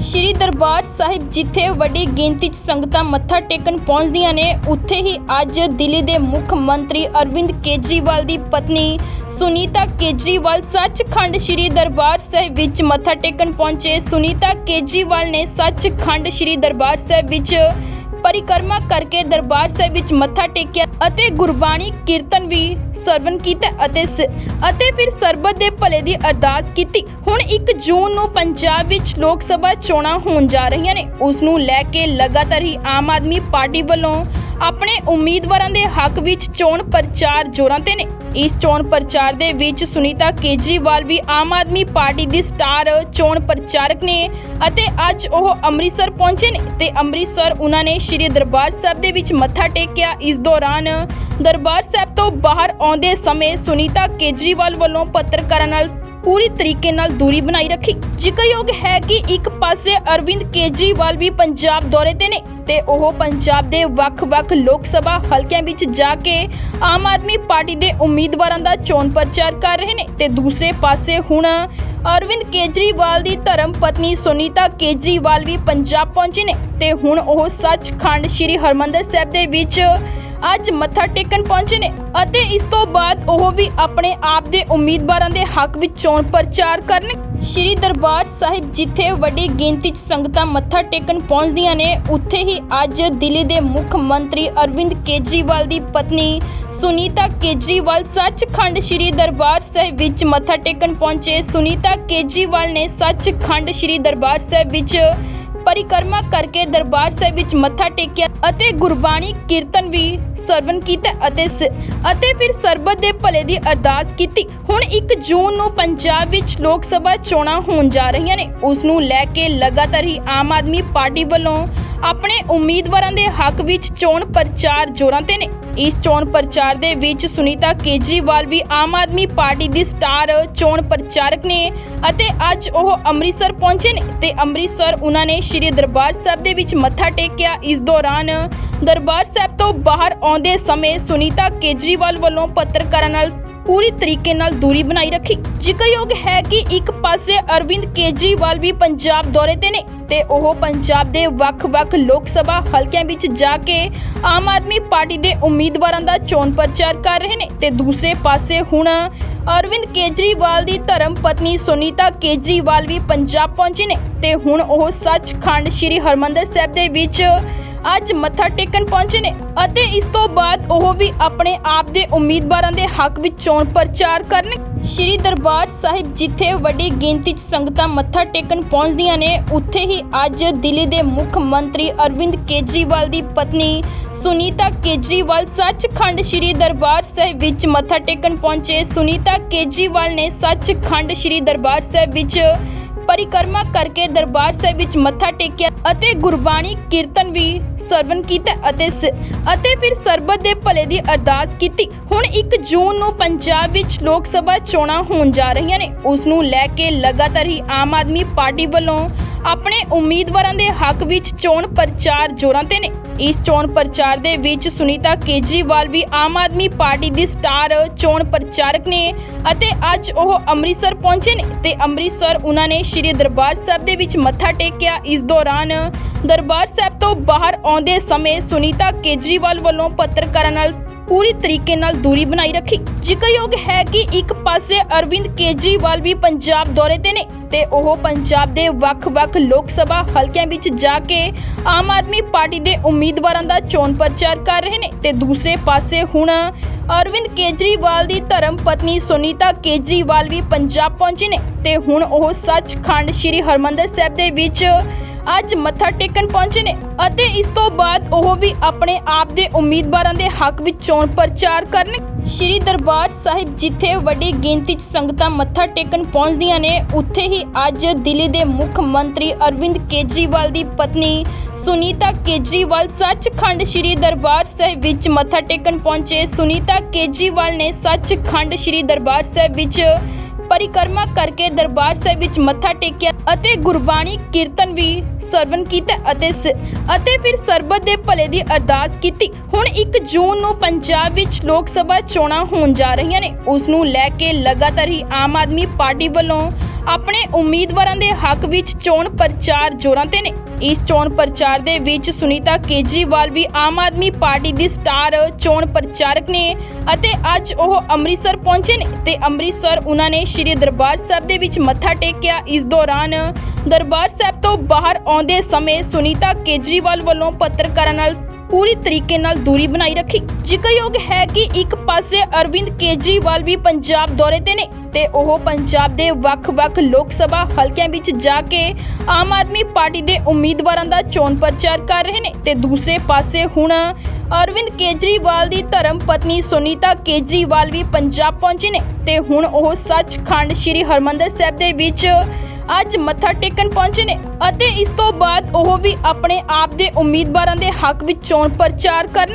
ਸ਼੍ਰੀ ਦਰਬਾਰ ਸਾਹਿਬ ਜਿੱਥੇ ਵੱਡੀ ਗਿਣਤੀ 'ਚ ਸੰਗਤਾਂ ਮੱਥਾ ਟੇਕਣ ਪਹੁੰਚਦੀਆਂ ਨੇ, ਉੱਥੇ ਹੀ ਅੱਜ ਦਿੱਲੀ ਦੇ ਮੁੱਖ ਮੰਤਰੀ ਅਰਵਿੰਦ ਕੇਜਰੀਵਾਲ ਦੀ ਪਤਨੀ ਸੁਨੀਤਾ ਕੇਜਰੀਵਾਲ ਸੱਚਖੰਡ ਸ਼੍ਰੀ ਦਰਬਾਰ ਸਾਹਿਬ ਵਿੱਚ ਮੱਥਾ ਟੇਕਣ ਪਹੁੰਚੇ। ਸੁਨੀਤਾ ਕੇਜਰੀਵਾਲ ਨੇ ਸੱਚਖੰਡ ਸ਼੍ਰੀ ਦਰਬਾਰ ਸਾਹਿਬ ਵਿੱਚ ਪਰਿਕਰਮਾ ਕਰਕੇ ਦਰਬਾਰ ਸਾਹਿਬ ਵਿੱਚ ਮੱਥਾ ਟੇਕਿਆ ਅਤੇ ਗੁਰਬਾਣੀ ਕੀਰਤਨ ਵੀ ਸਰਵਨ ਕੀਤਾ ਅਤੇ ਅਤੇ ਫਿਰ ਸਰਬਤ ਦੇ ਭਲੇ ਦੀ ਅਰਦਾਸ ਕੀਤੀ। ਹੁਣ 1 ਜੂਨ ਨੂੰ ਪੰਜਾਬ ਵਿੱਚ ਲੋਕ ਸਭਾ ਚੋਣਾਂ ਹੋਣ ਜਾ ਰਹੀਆਂ ਨੇ। ਉਸ ਨੂੰ ਲੈ ਕੇ ਲਗਾਤਾਰ ਹੀ ਆਮ ਆਦਮੀ ਪਾਰਟੀ ਵੱਲੋਂ ਆਪਣੇ ਉਮੀਦਵਾਰਾਂ ਦੇ ਹੱਕ ਵਿੱਚ ਚੋਣ ਪ੍ਰਚਾਰ ਜ਼ੋਰਾਂ ਤੇ ਨੇ। ਇਸ ਚੋਣ ਪ੍ਰਚਾਰ ਦੇ ਵਿੱਚ ਸੁਨੀਤਾ ਕੇਜਰੀਵਾਲ ਵੀ ਆਮ ਆਦਮੀ ਪਾਰਟੀ ਦੀ ਸਟਾਰ ਚੋਣ ਪ੍ਰਚਾਰਕ ਨੇ ਅਤੇ ਅੱਜ ਉਹ ਅੰਮ੍ਰਿਤਸਰ ਪਹੁੰਚੇ ਨੇ ਤੇ ਅੰਮ੍ਰਿਤਸਰ ਉਹਨਾਂ ਨੇ ਸ਼੍ਰੀ ਦਰਬਾਰ ਸਾਹਿਬ ਦੇ ਵਿੱਚ ਮੱਥਾ ਟੇਕਿਆ। ਇਸ ਦੌਰਾਨ ਦਰਬਾਰ ਸਾਹਿਬ ਤੋਂ ਬਾਹਰ ਆਉਂਦੇ ਸਮੇਂ ਸੁਨੀਤਾ ਕੇਜਰੀਵਾਲ ਵੱਲੋਂ ਪੱਤਰਕਾਰਾਂ ਨਾਲ ਪੂਰੀ ਤਰੀਕੇ ਨਾਲ ਦੂਰੀ ਬਣਾਈ ਰੱਖੀ। ਜ਼ਿਕਰਯੋਗ ਹੈ ਕਿ ਇੱਕ ਪਾਸੇ ਅਰਵਿੰਦ ਕੇਜਰੀਵਾਲ ਵੀ ਪੰਜਾਬ ਦੌਰੇ ਤੇ ਨੇ ਤੇ ਉਹ ਪੰਜਾਬ ਦੇ ਵੱਖ-ਵੱਖ ਲੋਕ ਸਭਾ ਹਲਕਿਆਂ ਵਿੱਚ ਜਾ ਕੇ ਆਮ ਆਦਮੀ ਪਾਰਟੀ ਦੇ ਉਮੀਦਵਾਰਾਂ ਦਾ ਚੋਣ ਪ੍ਰਚਾਰ ਕਰ ਰਹੇ ਨੇ ਤੇ ਦੂਸਰੇ ਪਾਸੇ ਹੁਣ ਅਰਵਿੰਦ ਕੇਜਰੀਵਾਲ ਦੀ ਧਰਮ ਪਤਨੀ ਸੁਨੀਤਾ ਕੇਜਰੀਵਾਲ ਵੀ ਪੰਜਾਬ ਪਹੁੰਚੇ ਨੇ ਤੇ ਹੁਣ ਉਹ ਸੱਚਖੰਡ ਸ੍ਰੀ ਹਰਮੰਦਰ ਸਾਹਿਬ ਦੇ ਵਿੱਚ ਅੱਜ ਮੱਥਾ ਟੇਕਣ ਪਹੁੰਚੇ ਨੇ ਅਤੇ ਇਸ ਤੋਂ ਬਾਅਦ ਉਹ ਵੀ ਆਪਣੇ ਆਪ ਦੇ ਉਮੀਦਵਾਰਾਂ ਦੇ ਹੱਕ ਵਿੱਚ ਚੋਣ ਪ੍ਰਚਾਰ ਕਰਨ। ਸ਼੍ਰੀ ਦਰਬਾਰ ਸਾਹਿਬ ਜਿੱਥੇ ਵੱਡੀ ਗਿਣਤੀ 'ਚ ਸੰਗਤਾਂ ਮੱਥਾ ਟੇਕਣ ਪਹੁੰਚਦੀਆਂ ਨੇ, ਉੱਥੇ ਹੀ ਅੱਜ ਦਿੱਲੀ ਦੇ ਮੁੱਖ ਮੰਤਰੀ ਅਰਵਿੰਦ ਕੇਜਰੀਵਾਲ ਦੀ ਪਤਨੀ ਸੁਨੀਤਾ ਕੇਜਰੀਵਾਲ ਸੱਚਖੰਡ ਸ੍ਰੀ ਦਰਬਾਰ ਸਾਹਿਬ ਵਿੱਚ ਮੱਥਾ ਟੇਕਣ ਪਹੁੰਚੇ। ਸੁਨੀਤਾ ਕੇਜਰੀਵਾਲ ਨੇ ਸੱਚਖੰਡ ਸ੍ਰੀ ਦਰਬਾਰ ਸਾਹਿਬ ਵਿੱਚ ਪਰਿਕਰਮਾ ਕਰਕੇ ਦਰਬਾਰ ਸਾਹਿਬ ਵਿੱਚ ਮੱਥਾ ਟੇਕਿਆ ਅਤੇ ਗੁਰਬਾਣੀ ਕੀਰਤਨ ਵੀ ਸਰਵਨ ਕੀਤਾ ਅਤੇ ਅਤੇ ਫਿਰ ਸਰਬਤ ਦੇ ਭਲੇ ਦੀ ਅਰਦਾਸ ਕੀਤੀ। ਹੁਣ 1 ਜੂਨ ਨੂੰ ਪੰਜਾਬ ਵਿੱਚ ਲੋਕ ਸਭਾ ਚੋਣਾਂ ਹੋਣ ਜਾ ਰਹੀਆਂ ਨੇ। ਉਸ ਨੂੰ ਲੈ ਕੇ ਲਗਾਤਾਰ ਹੀ ਆਮ ਆਦਮੀ ਪਾਰਟੀ ਵੱਲੋਂ ਆਪਣੇ ਉਮੀਦਵਾਰਾਂ ਦੇ ਹੱਕ ਵਿੱਚ ਚੋਣ ਪ੍ਰਚਾਰ ਜ਼ੋਰਾਂ ਤੇ ਨੇ। ਇਸ ਚੋਣ ਪ੍ਰਚਾਰ ਦੇ ਵਿੱਚ ਸੁਨੀਤਾ ਕੇਜਰੀਵਾਲ ਵੀ ਆਮ ਆਦਮੀ ਪਾਰਟੀ ਦੀ ਸਟਾਰ ਚੋਣ ਪ੍ਰਚਾਰਕ ਨੇ ਅਤੇ ਅੱਜ ਉਹ ਅੰਮ੍ਰਿਤਸਰ ਪਹੁੰਚੇ ਨੇ ਤੇ ਅੰਮ੍ਰਿਤਸਰ ਉਹਨਾਂ ਨੇ ਸ਼੍ਰੀ ਦਰਬਾਰ ਸਾਹਿਬ ਦੇ ਵਿੱਚ ਮੱਥਾ ਟੇਕਿਆ। ਇਸ ਦੌਰਾਨ ਦਰਬਾਰ ਸਾਹਿਬ ਤੋਂ ਬਾਹਰ ਆਉਂਦੇ ਸਮੇਂ ਸੁਨੀਤਾ ਕੇਜਰੀਵਾਲ ਵੱਲੋਂ ਪੱਤਰਕਾਰਾਂ ਨਾਲ ਪੂਰੀ ਤਰੀਕੇ ਨਾਲ ਦੂਰੀ ਬਣਾਈ ਰੱਖੀ। ਜ਼ਿਕਰਯੋਗ ਹੈ ਕਿ ਇੱਕ ਪਾਸੇ ਅਰਵਿੰਦ ਕੇਜਰੀਵਾਲ ਵੀ ਪੰਜਾਬ ਦੌਰੇ ਤੇ ਨੇ ਤੇ ਉਹ ਪੰਜਾਬ ਦੇ ਵੱਖ-ਵੱਖ ਲੋਕ ਸਭਾ ਹਲਕਿਆਂ ਵਿੱਚ ਜਾ ਕੇ ਆਮ ਆਦਮੀ ਪਾਰਟੀ ਦੇ ਉਮੀਦਵਾਰਾਂ ਦਾ ਚੋਣ ਪ੍ਰਚਾਰ ਕਰ ਰਹੇ ਨੇ ਤੇ ਦੂਸਰੇ ਪਾਸੇ ਹੁਣ ਅਰਵਿੰਦ ਕੇਜਰੀਵਾਲ ਦੀ ਧਰਮ ਪਤਨੀ ਸੁਨੀਤਾ ਕੇਜਰੀਵਾਲ ਵੀ ਪੰਜਾਬ ਪਹੁੰਚੇ ਨੇ ਤੇ ਹੁਣ ਉਹ ਸੱਚਖੰਡ ਸ੍ਰੀ ਹਰਮੰਦਰ ਸਾਹਿਬ ਦੇ ਵਿੱਚ ਅੱਜ ਮੱਥਾ ਟੇਕਣ ਪਹੁੰਚੇ ਨੇ ਅਤੇ ਇਸ ਤੋਂ ਬਾਅਦ ਉਹ ਵੀ ਆਪਣੇ ਆਪ ਦੇ ਉਮੀਦਵਾਰਾਂ ਦੇ ਹੱਕ ਵਿੱਚ ਚੋਣ ਪ੍ਰਚਾਰ ਕਰਨ। ਸ਼੍ਰੀ ਦਰਬਾਰ ਸਾਹਿਬ ਜਿੱਥੇ ਵੱਡੀ ਗਿਣਤੀ 'ਚ ਸੰਗਤਾਂ ਮੱਥਾ ਟੇਕਣ ਪਹੁੰਚਦੀਆਂ ਨੇ, ਉੱਥੇ ਹੀ ਅੱਜ ਦਿੱਲੀ ਦੇ ਮੁੱਖ ਮੰਤਰੀ ਅਰਵਿੰਦ ਕੇਜਰੀਵਾਲ ਦੀ ਪਤਨੀ ਸੁਨੀਤਾ ਕੇਜਰੀਵਾਲ ਸੱਚਖੰਡ ਸ੍ਰੀ ਦਰਬਾਰ ਸਾਹਿਬ ਵਿੱਚ ਮੱਥਾ ਟੇਕਣ ਪਹੁੰਚੇ। ਸੁਨੀਤਾ ਕੇਜਰੀਵਾਲ ਨੇ ਸੱਚਖੰਡ ਸ੍ਰੀ ਦਰਬਾਰ ਸਾਹਿਬ ਵਿੱਚ ਪਰਿਕਰਮਾ ਕਰਕੇ ਦਰਬਾਰ ਸਾਹਿਬ ਵਿੱਚ ਮੱਥਾ ਟੇਕਿਆ ਅਤੇ ਗੁਰਬਾਣੀ ਕੀਰਤਨ ਵੀ ਸਰਵਨ ਕੀਤਾ ਅਤੇ ਅਤੇ ਫਿਰ ਸਰਬਤ ਦੇ ਭਲੇ ਦੀ ਅਰਦਾਸ ਕੀਤੀ। ਹੁਣ 1 ਜੂਨ ਨੂੰ ਪੰਜਾਬ ਵਿੱਚ ਲੋਕ ਸਭਾ ਚੋਣਾਂ ਹੋਣ ਜਾ ਰਹੀਆਂ ਨੇ। ਉਸ ਨੂੰ ਲੈ ਕੇ ਲਗਾਤਾਰ ਹੀ ਆਮ ਆਦਮੀ ਪਾਰਟੀ ਵੱਲੋਂ ਆਪਣੇ ਉਮੀਦਵਾਰਾਂ ਦੇ ਹੱਕ ਵਿੱਚ ਚੋਣ ਪ੍ਰਚਾਰ ਜ਼ੋਰਾਂ ਤੇ ਨੇ। ਇਸ ਚੋਣ ਪ੍ਰਚਾਰ ਦੇ ਵਿੱਚ ਸੁਨੀਤਾ ਕੇਜਰੀਵਾਲ ਵੀ ਆਮ ਆਦਮੀ ਪਾਰਟੀ ਦੀ ਸਟਾਰ ਚੋਣ ਪ੍ਰਚਾਰਕ ਨੇ ਅਤੇ ਅੱਜ ਉਹ ਅੰਮ੍ਰਿਤਸਰ ਪਹੁੰਚੇ ਨੇ ਤੇ ਅੰਮ੍ਰਿਤਸਰ ਉਹਨਾਂ ਨੇ ਸ਼੍ਰੀ ਦਰਬਾਰ ਸਾਹਿਬ ਦੇ ਵਿੱਚ ਮੱਥਾ ਟੇਕਿਆ। ਇਸ ਦੌਰਾਨ ਦਰਬਾਰ ਸਾਹਿਬ ਤੋਂ ਬਾਹਰ ਆਉਂਦੇ ਸਮੇਂ ਸੁਨੀਤਾ ਕੇਜਰੀਵਾਲ ਵੱਲੋਂ ਪੱਤਰਕਾਰਾਂ ਨਾਲ ਪੂਰੀ ਤਰੀਕੇ ਨਾਲ ਦੂਰੀ ਬਣਾਈ ਰੱਖੀ। ਜ਼ਿਕਰਯੋਗ ਹੈ ਕਿ ਇੱਕ ਪਾਸੇ ਅਰਵਿੰਦ ਕੇਜਰੀਵਾਲ ਵੀ ਪੰਜਾਬ ਦੌਰੇ ਤੇ ਨੇ ਤੇ ਉਹ ਪੰਜਾਬ ਦੇ ਵੱਖ-ਵੱਖ ਲੋਕ ਸਭਾ ਹਲਕਿਆਂ ਵਿੱਚ ਜਾ ਕੇ ਆਮ ਆਦਮੀ ਪਾਰਟੀ ਦੇ ਉਮੀਦਵਾਰਾਂ ਦਾ ਚੋਣ ਪ੍ਰਚਾਰ ਕਰ ਰਹੇ ਨੇ ਤੇ ਦੂਸਰੇ ਪਾਸੇ ਹੁਣ ਅਰਵਿੰਦ ਕੇਜਰੀਵਾਲ ਦੀ ਧਰਮ ਪਤਨੀ ਸੁਨੀਤਾ ਕੇਜਰੀਵਾਲ ਵੀ ਪੰਜਾਬ ਪਹੁੰਚੇ ਨੇ ਤੇ ਹੁਣ ਉਹ ਸੱਚਖੰਡ ਸ੍ਰੀ ਹਰਮੰਦਰ ਸਾਹਿਬ ਦੇ ਵਿੱਚ ਅੱਜ ਮੱਥਾ ਟੇਕਣ ਪਹੁੰਚੇ ਨੇ ਅਤੇ ਇਸ ਤੋਂ ਬਾਅਦ ਉਹ ਵੀ ਆਪਣੇ ਆਪ ਦੇ ਉਮੀਦਵਾਰਾਂ ਦੇ ਹੱਕ ਵਿੱਚ ਚੋਣ ਪ੍ਰਚਾਰ ਕਰਨ। ਸ਼੍ਰੀ ਦਰਬਾਰ ਸਾਹਿਬ ਜਿੱਥੇ ਵੱਡੀ ਗਿਣਤੀ 'ਚ ਸੰਗਤਾਂ ਮੱਥਾ ਟੇਕਣ ਪਹੁੰਚਦੀਆਂ ਨੇ, ਉੱਥੇ ਹੀ ਅੱਜ ਦਿੱਲੀ ਦੇ ਮੁੱਖ ਮੰਤਰੀ ਅਰਵਿੰਦ ਕੇਜਰੀਵਾਲ ਦੀ ਪਤਨੀ ਸੁਨੀਤਾ ਕੇਜਰੀਵਾਲ ਸੱਚਖੰਡ ਸ੍ਰੀ ਦਰਬਾਰ ਸਾਹਿਬ ਵਿੱਚ ਮੱਥਾ ਟੇਕਣ ਪਹੁੰਚੇ। ਸੁਨੀਤਾ ਕੇਜਰੀਵਾਲ ਨੇ ਸੱਚਖੰਡ ਸ੍ਰੀ ਦਰਬਾਰ ਸਾਹਿਬ ਵਿੱਚ ਪਰਿਕਰਮਾ ਕਰਕੇ ਦਰਬਾਰ ਸਾਹਿਬ ਵਿੱਚ ਮੱਥਾ ਟੇਕਿਆ ਅਤੇ ਗੁਰਬਾਣੀ ਕੀਰਤਨ ਵੀ ਸਰਵਨ ਕੀਤਾ ਅਤੇ ਅਤੇ ਫਿਰ ਸਰਬਤ ਦੇ ਭਲੇ ਦੀ ਅਰਦਾਸ ਕੀਤੀ। ਹੁਣ 1 ਜੂਨ ਨੂੰ ਪੰਜਾਬ ਵਿੱਚ ਲੋਕ ਸਭਾ ਚੋਣਾਂ ਹੋਣ ਜਾ ਰਹੀਆਂ ਨੇ। ਉਸ ਨੂੰ ਲੈ ਕੇ ਲਗਾਤਾਰ ਹੀ ਆਮ ਆਦਮੀ ਪਾਰਟੀ ਵੱਲੋਂ ਆਪਣੇ ਉਮੀਦਵਾਰਾਂ ਦੇ ਹੱਕ ਵਿੱਚ ਚੋਣ ਪ੍ਰਚਾਰ ਜ਼ੋਰਾਂ ਤੇ ਨੇ। ਇਸ ਚੋਣ ਪ੍ਰਚਾਰ ਦੇ ਵਿੱਚ ਸੁਨੀਤਾ ਕੇਜਰੀਵਾਲ ਵੀ ਆਮ ਆਦਮੀ ਪਾਰਟੀ ਦੀ ਸਟਾਰ ਚੋਣ ਪ੍ਰਚਾਰਕ ਨੇ ਅਤੇ ਅੱਜ ਉਹ ਅੰਮ੍ਰਿਤਸਰ ਪਹੁੰਚੇ ਨੇ ਤੇ ਅੰਮ੍ਰਿਤਸਰ ਉਹਨਾਂ ਨੇ ਸ਼੍ਰੀ ਦਰਬਾਰ ਸਾਹਿਬ ਦੇ ਵਿੱਚ ਮੱਥਾ ਟੇਕਿਆ। ਇਸ ਦੌਰਾਨ ਦਰਬਾਰ ਸਾਹਿਬ ਤੋਂ ਬਾਹਰ ਆਉਂਦੇ ਸਮੇਂ ਸੁਨੀਤਾ ਕੇਜਰੀਵਾਲ ਵੱਲੋਂ ਪੱਤਰਕਾਰਾਂ ਨਾਲ ਪੂਰੀ ਤਰੀਕੇ ਨਾਲ ਦੂਰੀ ਬਣਾਈ ਰੱਖੀ। ਜ਼ਿਕਰਯੋਗ ਹੈ ਕਿ ਇੱਕ ਪਾਸੇ ਅਰਵਿੰਦ ਕੇਜਰੀਵਾਲ ਵੀ ਪੰਜਾਬ ਦੌਰੇ ਤੇ ਨੇ ਤੇ ਉਹ ਪੰਜਾਬ ਦੇ ਵੱਖ-ਵੱਖ ਲੋਕ ਸਭਾ ਹਲਕਿਆਂ ਵਿੱਚ ਜਾ ਕੇ ਆਮ ਆਦਮੀ ਪਾਰਟੀ ਦੇ ਉਮੀਦਵਾਰਾਂ ਦਾ ਚੋਣ ਪ੍ਰਚਾਰ ਕਰ ਰਹੇ ਨੇ ਤੇ ਦੂਸਰੇ ਪਾਸੇ ਹੁਣ ਅਰਵਿੰਦ ਕੇਜਰੀਵਾਲ ਦੀ ਧਰਮ ਪਤਨੀ ਸੁਨੀਤਾ ਕੇਜਰੀਵਾਲ ਵੀ ਪੰਜਾਬ ਪਹੁੰਚੇ ਨੇ ਤੇ ਹੁਣ ਉਹ ਸੱਚਖੰਡ ਸ੍ਰੀ ਹਰਮੰਦਰ ਸਾਹਿਬ ਦੇ ਵਿੱਚ ਅੱਜ ਮੱਥਾ ਟੇਕਣ ਪਹੁੰਚੇ ਨੇ ਅਤੇ ਇਸ ਤੋਂ ਬਾਅਦ ਉਹ ਵੀ ਆਪਣੇ ਆਪ ਦੇ ਉਮੀਦਵਾਰਾਂ ਦੇ ਹੱਕ ਵਿੱਚ ਚੋਣ ਪ੍ਰਚਾਰ ਕਰਨ